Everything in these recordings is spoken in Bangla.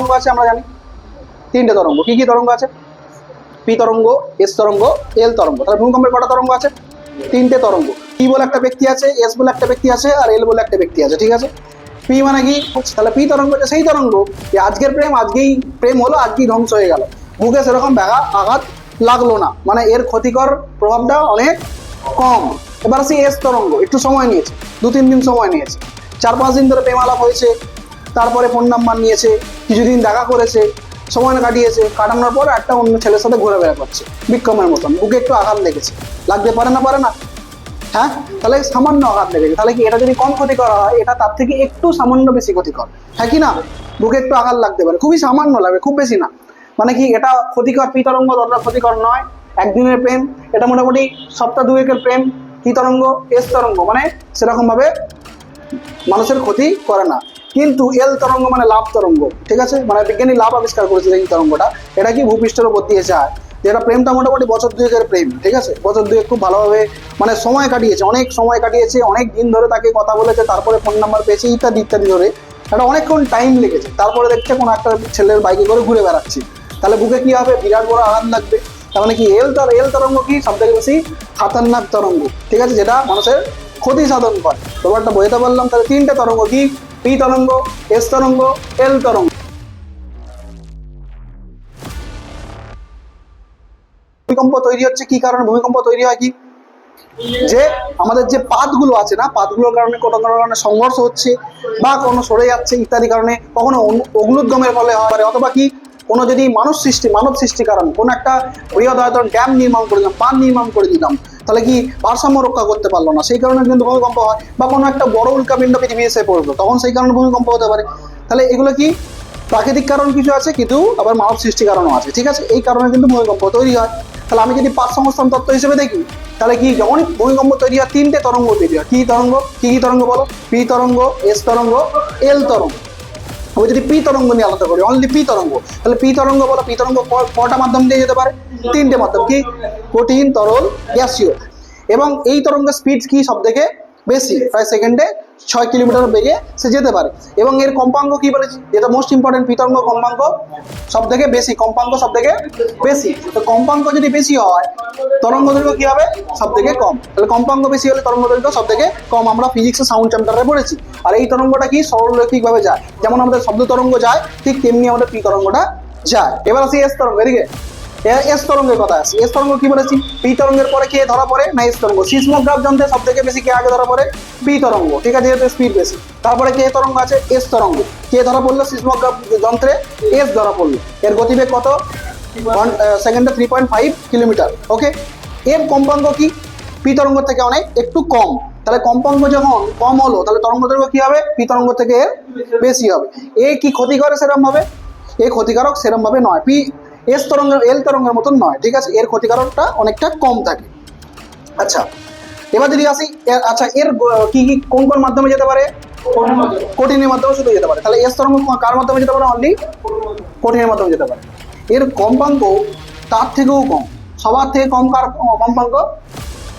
তরঙ্গ আছে আমরা জানি। তিনটে তরঙ্গ। কি কি তরঙ্গ আছে? পি তরঙ্গ এস তরঙ্গ এল তরঙ্গ। তাহলে ভূমিকম্পের কটা তরঙ্গ আছে? তিনটে তরঙ্গ। পি বলে একটা ব্যক্তি আছে এস বলে একটা ব্যক্তি আছে, আর এল বলে একটা ব্যক্তি আছে। ঠিক আছে? পি মানে কি? তাহলে পি তরঙ্গ সেই তরঙ্গ, যে আজকের প্রেম, আজকেই প্রেম হলো, আজকেই ধ্বংস হয়ে গেল। বুকে সেরকম ব্যাঘা আঘাত লাগল না। মানে এর ক্ষতিকর প্রভাবটা অনেক কম। এবার আসি এস তরঙ্গ। একটু সময় নিয়েছে। দু তিন দিন সময় নিয়েছে। চার পাঁচ দিন ধরে প্রেম আলাপ হয়েছে। তারপরে ফোন নাম্বার নিয়েছে, কিছুদিন দেখা করেছে, সময় কাটিয়েছে, কাটানোর পর একটা অন্য ছেলের সাথে ঘোরাফেরা করছে, বিক্রমের মতন। বুকে একটু আঘাত লেগেছে। লাগতে পারে না পারে না। হ্যাঁ? তাহলে সামান্য আঘাত লেগেছে। তাহলে কি এটা যদি কম ক্ষতি করা হয়, এটা তার থেকে একটু সামান্য বেশি ক্ষতিকর। হ্যাঁ কি না? বুকে একটু আঘাত লাগতে পারে। খুবই সামান্য লাগবে খুব বেশি না। মানে কি এটা ক্ষতিকর পি তরঙ্গ ততটা ক্ষতিকর নয়। একদিনের প্রেম, এটা মোটামুটি সপ্তাহ দুয়েকের প্রেম পি তরঙ্গ এস তরঙ্গ। মানে সেরকম ভাবে মানুষের ক্ষতি করে না। কিন্তু এল তরঙ্গ মানে লাভ তরঙ্গ, ঠিক আছে? মানে বিজ্ঞানী লাভ আবিষ্কার করেছে এই তরঙ্গটা। এটা কি ভূপৃষ্ঠের উপর দিয়ে যায়? যেটা প্রেমটা মোটামুটি বছর দুয়েকের প্রেম, ঠিক আছে? বছর দুয়েক খুব ভালোভাবে মানে সময় কাটিয়েছে, অনেক সময় কাটিয়েছে, অনেক দিন ধরে তাকে কথা বলেছে, তারপরে ফোন নাম্বার পেয়েছে, ইত্যাদি ইত্যাদি ধরে। এটা অনেকক্ষণ টাইম লেগেছে। তারপরে দেখছে কোনো একটা ছেলের বাইকে করে ঘুরে বেড়াচ্ছে। তাহলে বুকে কি হবে? বিরাট বড় আঘাত লাগবে। তার মানে কি এল তার এল তরঙ্গ কি? সব থেকে বেশি খাতারনাক তরঙ্গ, ঠিক আছে? যেটা মানুষের ক্ষতি সাধন করে। ব্যাপারটা বোঝাতে পারলাম। তাহলে তিনটে তরঙ্গ কি? পি তরঙ্গ, এস তরঙ্গ, এল তরঙ্গ। ভূমিকম্প তৈরি হচ্ছে কি কারণে? ভূমিকম্প তৈরি হয় কি? যে আমাদের যে পাতগুলো আছে না, পাতগুলোর কারণে কোনো কারণে সংঘর্ষ হচ্ছে বা কোনো সরে যাচ্ছে ইত্যাদি কারণে কখনো অগ্নুদ্গমের ফলে হয় পারে। অথবা কি? কোনো যদি মানুষ সৃষ্টি, মানব সৃষ্টি কারণ, কোনো একটা বৃহৎ আয়তন ড্যাম নির্মাণ করে দিলাম, পান নির্মাণ করে দিলাম তাহলে কি ভারসাম্য রক্ষা করতে পারল না? সেই কারণে কিন্তু ভূমিকম্প হয় বা কোনো একটা বড় উল্কাপিণ্ড পৃথিবী এসে পড়ল। তখন সেই কারণে ভূমিকম্প হতে পারে। তাহলে এগুলো কি? প্রাকৃতিক কারণ কিছু আছে, কিন্তু আবার মানব সৃষ্টি কারণও আছে, ঠিক আছে? এই কারণে কিন্তু ভূমিকম্প তৈরি হয়। তাহলে আমি যদি পাঁচ সংস্থান তত্ত্ব হিসেবে দেখি, তাহলে কি যখনই ভূমিকম্প তৈরি হয়, তিনটে তরঙ্গ তৈরি হয়। কি তরঙ্গ? কি কি তরঙ্গ বলো? পি তরঙ্গ, এস তরঙ্গ, এল তরঙ্গ। আমি যদি পি তরঙ্গ নিয়ে আলাদা করি অনলি পি তরঙ্গ। তাহলে পি তরঙ্গ বলো, পি তরঙ্গ কটা মাধ্যম দিয়ে যেতে পারে? তিনটে মাধ্যম, কি? কঠিন তরল, গ্যাসীয়। এবং এই তরঙ্গের স্পিড কি সব থেকে বেশি? প্রায় সেকেন্ডে ছয় কিলোমিটার বেগে সে যেতে পারে। এবং এর কম্পাঙ্ক কি বলেছি? যেটা মোস্ট ইম্পর্টেন্ট পি তরঙ্গ কম্পাঙ্ক সব থেকে বেশি, কম্পাঙ্ক সব থেকে বেশি। তো কম্পাঙ্ক যদি বেশি হয়, তরঙ্গ দৈর্ঘ্য কি হবে? সব থেকে কম। তাহলে কম্পাঙ্ক বেশি হলে তরঙ্গ দৈর্ঘ্য সব থেকে কম। আমরা ফিজিক্সের সাউন্ড চ্যাপ্টারে পড়েছি। আর এই তরঙ্গটা কি? সরলরৈখিক ভাবে যায়। যেমন আমাদের শব্দ তরঙ্গ যায়, ঠিক তেমনি আমাদের পি তরঙ্গটা যায়। এবার আসি এস তরঙ্গ, এদিকে। এস তরঙ্গের কথা আছে। এস তরঙ্গ কি বলেছি? পি তরঙ্গের পরে কে ধরা পড়ে? না এস তরঙ্গ সিসমোগ্রাফ যন্ত্রে সব থেকে বেশি কে আগে ধরা পড়ে? পি তরঙ্গ। ঠিক আছে, যেহেতু স্পিড বেশি। তারপরে কে তরঙ্গ আছে? এস তরঙ্গ। কে ধরা পড়ল সিসমোগ্রাফ যন্ত্রে? এস ধরা পড়ল। এর গতিবেগ কত? সেকেন্ডে three point five kilometre. Okay এর কম্পাঙ্ক কি? পি তরঙ্গ থেকে অনেক, একটু কম। তাহলে কম্পাঙ্ক যখন কম হলো, তাহলে তরঙ্গ দৈর্ঘ্য কি হবে? পি তরঙ্গ থেকে এর বেশি হবে। এ কি ক্ষতি করে সেরকম ভাবে? এ ক্ষতিকারক সেরকম ভাবে নয়। পি এস তরঙ্গের এল তরঙ্গের মতন নয়, ঠিক আছে? এর ক্ষতিকারকটা অনেকটা কম থাকে। আচ্ছা এবার যদি আসি আচ্ছা এর কি কি, কোন কোন মাধ্যমে যেতে পারে? কঠিনের মাধ্যমে শুধু যেতে পারে। তাহলে এস তরঙ্গ কার মাধ্যমে যেতে পারে অনলি কঠিনের মাধ্যমে যেতে পারে। এর কম্পাঙ্ক তার থেকেও কম। সবার থেকে কম কার কম্পাঙ্ক?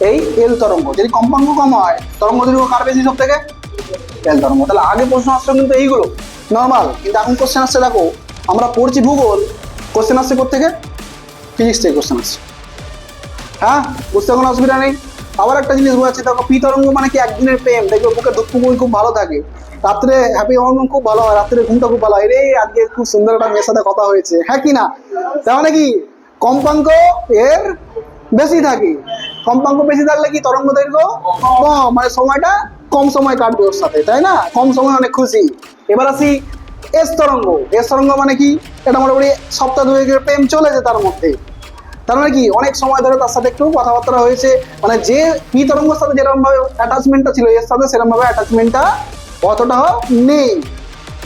এই এল তরঙ্গ। যদি কম্পাঙ্ক কম হয়, তরঙ্গ দৈর্ঘ্য কার বেশি সব থেকে? এল তরঙ্গ। তাহলে আগে প্রশ্ন আসছে কিন্তু এইগুলো। নর্মাল। কিন্তু এখন কোশ্চেন আসছে, দেখো, আমরা পড়ছি ভূগোল। কোশ্চেন আসছে থেকে ফিজিক্স থেকে কোশ্চেন আসছে হ্যাঁ? বুঝতে কোনো অসুবিধা নেই? আবার একটা জিনিস বোঝাচ্ছি দেখো পি তরঙ্গ মানে কি? একদিনের প্রেম। দেখবে বুকে দুঃখ বই খুব ভালো থাকে। রাত্রে হ্যাপি হরমোন খুব ভালো হয়, রাত্রে ঘুমটা খুব ভালো হয়। রে, আজকে খুব সুন্দর একটা মেয়ের সাথে কথা হয়েছে। হ্যাঁ কি না? তার মানে কি? কম্পাঙ্ক এর বেশি থাকে। কম্পাঙ্ক বেশি থাকলে কি তরঙ্গ দৈর্ঘ্য কম? মানে সময়টা কম সময় কাটবে ওর সাথে, তাই না? কম সময় অনেক খুশি। এবার আসি এস তরঙ্গ এস তরঙ্গ মানে কি? এটা মোটামুটি সপ্তাহ দুয়েকের প্রেম চলেছে তার মধ্যে। তার মানে কি? অনেক সময় ধরে তার সাথে একটু কথাবার্তা হয়েছে। মানে যে পি তরঙ্গের সাথে যেরকম ভাবে অ্যাটাচমেন্টটা ছিল, এর সাথে সেরকম ভাবে অ্যাটাচমেন্টটা অতটা নেই।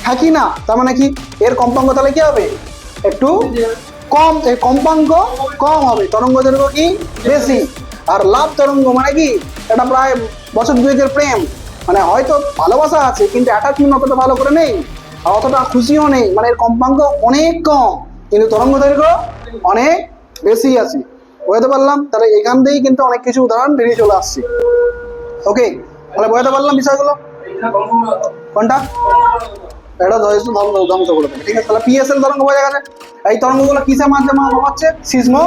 থাকি না? তার মানে কি? এর কম্পাঙ্ক তাহলে কি হবে? একটু কম কম্পাঙ্ক কম হবে। তরঙ্গ দৈর্ঘ্য কি? বেশি। আর লাভ তরঙ্গ মানে কি? এটা প্রায় বছর দুয়েকের প্রেম। মানে হয়তো ভালোবাসা আছে, কিন্তু অ্যাটাচমেন্ট অতটা ভালো করে নেই। অতটা খুশিও নেই। মানে এর কম্পাঙ্ক অনেক কম। কিন্তু তরঙ্গ দৈর্ঘ্য অনেক বেশি আছে। বোঝাতে পারলাম? তাহলে এখান থেকেই কিন্তু অনেক কিছু উদাহরণ বেরিয়ে চলে আসছে। ওকে তাহলে বোঝাতে পারলাম বিষয়গুলো? কোনটা? এটা ধরেছে ধ্বংস করে দেবে ঠিক আছে, তাহলে পিএসএল তরঙ্গ বোঝা গেছে। এই তরঙ্গগুলো কিসের মাধ্যমে মাপাচ্ছে সিসমো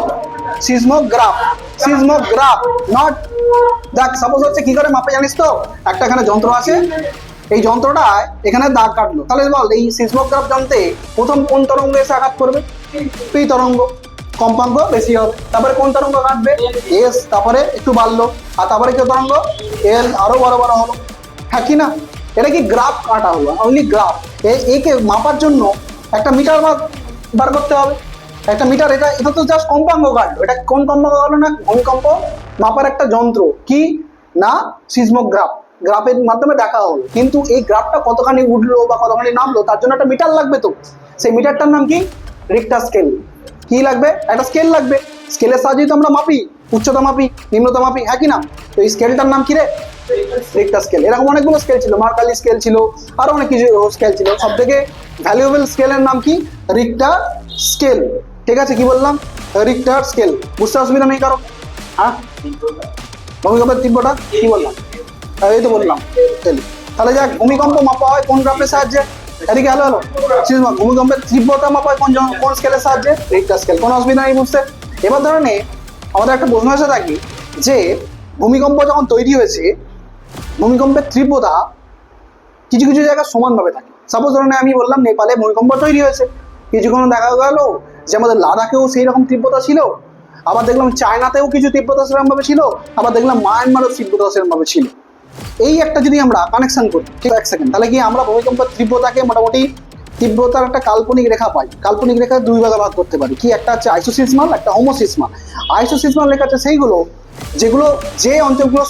সিসমোগ্রাফ সিসমোগ্রাফ নট দেখ সাপোজ হচ্ছে কি করে মাপে জানিস তো? একটা এখানে যন্ত্র আছে। এই যন্ত্রটা এখানে দাগ কাটলো। তাহলে বল, এই সিসমোগ্রাফ যন্ত্রে প্রথম কোন তরঙ্গ এসে আঘাত করবে? পি তরঙ্গ, কম্পাঙ্ক বেশি হবে। তারপরে কোন তরঙ্গ কাটবে? এস, তারপরে একটু বাড়লো। আর তারপরে কি তরঙ্গ? এল, আরও বড় বড় হলো। হ্যাঁ কি না? এটা কি গ্রাফ কাটা হলো? অনলি গ্রাফ একে মাপার জন্য একটা মিটার বার করতে হবে। একটা মিটার, এটা এটা তো জাস্ট কম্পাঙ্ক কাটলো। এটা কোন কম্পাঙ্ক কাটলো না? ভূমিকম্প মাপার একটা যন্ত্র। কি? না সিসমোগ্রাফ গ্রাফের মাধ্যমে দেখা হলো। কিন্তু এই গ্রাফটা কতখানি উঠল বা কতখানি নামলো, তার জন্য একটা মিটার লাগবে তো। সেই মিটারটার নাম কি? রিক্টার স্কেল কি লাগবে? একটা স্কেল লাগবে। স্কেলের সাহায্যেই তো আমরা মাপি। উচ্চতা মাপি, নিম্নতা মাপি হ্যাঁ কি না? তো এই স্কেলটার নাম কি রে? রিক্টার স্কেল এরকম অনেকগুলো স্কেল ছিল। মার্কালি স্কেল ছিল, আরও অনেক কিছু স্কেল ছিল। সব থেকে ভ্যালুয়েবল স্কেলের নাম কি? রিক্টার স্কেল ঠিক আছে, কি বললাম? রিক্টার স্কেল বুঝতে অসুবিধা নেই কারও। হ্যাঁ? ভূমিকম্পের কি বললাম? এই তো বললাম, তাহলে। যাক, ভূমিকম্প মাপা হয় কোন গ্রাফের সাহায্যে? এদিকে হ্যালো হ্যালো ভূমিকম্পের তীব্রতা মাপা হয় কোন কোন স্কেলের সাহায্যে? রিক্টার স্কেল কোনো অসুবিধা নেই বুঝতে এবার ধরে নে, আমাদের একটা প্রশ্ন এসে থাকি যে, ভূমিকম্প যখন তৈরি হয়েছে, ভূমিকম্পের তীব্রতা কিছু কিছু জায়গায় সমানভাবে থাকে। সাপোজ ধরুন আমি বললাম নেপালে ভূমিকম্প তৈরি হয়েছে। কিছুক্ষণ দেখা গেল যে আমাদের লাদাখেও সেই রকম তীব্রতা ছিল, আবার দেখলাম চায়নাতেও কিছু তীব্রতা সেরকমভাবে ছিল, আবার দেখলাম মায়ানমারও তীব্রতা সেরকমভাবে ছিল। এই একটা যদি আমরা কানেকশন করি, ঠিক এক সেকেন্ড তাহলে কি আমরা ভূমিকম্পের তীব্রতাকে মোটামুটি তীব্রতার একটা কাল্পনিক রেখা পাই। কাল্পনিক রেখা দুই ভাগে ভাগ করতে পারি। কি একটা হচ্ছে আইসোসিসমাল একটা হোমোসিসমাল আইসোসিসমাল লেখা আছে সেইগুলো, যেগুলো যে অঞ্চলগুলো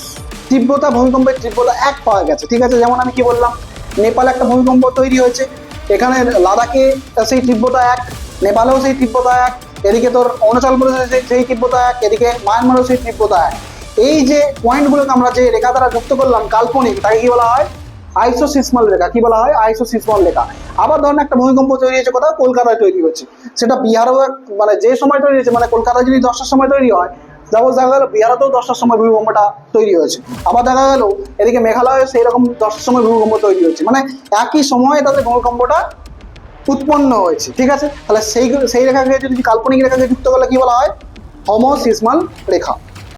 তীব্রতা, ভূমিকম্পের তীব্রতা এক পাওয়া গেছে। ঠিক আছে, যেমন আমি কি বললাম, নেপালে একটা ভূমিকম্প তৈরি হয়েছে। এখানে লাদাখে সেই তীব্রতা এক, নেপালেও সেই তীব্রতা এক, এদিকে তোর অরুণাচল প্রদেশে সেই- তীব্রতা এক, এদিকে মায়ানমারেও সেই তীব্রতা এক। এই যে পয়েন্টগুলোকে আমরা যে রেখা দ্বারা যুক্ত করলাম কাল্পনিক, তাকে কি বলা হয়? আইসোসিসমাল রেখা। কি বলা হয়? আইসোসিসমাল রেখা। আবার ধরেন একটা ভূমিকম্প তৈরি হয়েছে কোথাও, কলকাতায় তৈরি হচ্ছে সেটা বিহারও মানে যে সময় তৈরি হয়েছে মানে কলকাতায় যদি দশটার সময় তৈরি হয় যেমন দেখা গেল বিহারেতেও দশটার সময় ভূমিকম্পটা তৈরি হয়েছে। আবার দেখা গেল এদিকে মেঘালয়ে সেই রকম দশটার সময় ভূমিকম্প তৈরি হচ্ছে মানে একই সময়ে তাদের ভূমিকম্পটা উৎপন্ন হয়েছে। ঠিক আছে? তাহলে সেই সেই রেখাকে যদি কাল্পনিক রেখাকে যুক্ত করলে কি বলা হয়? হোমোসিসমাল রেখা।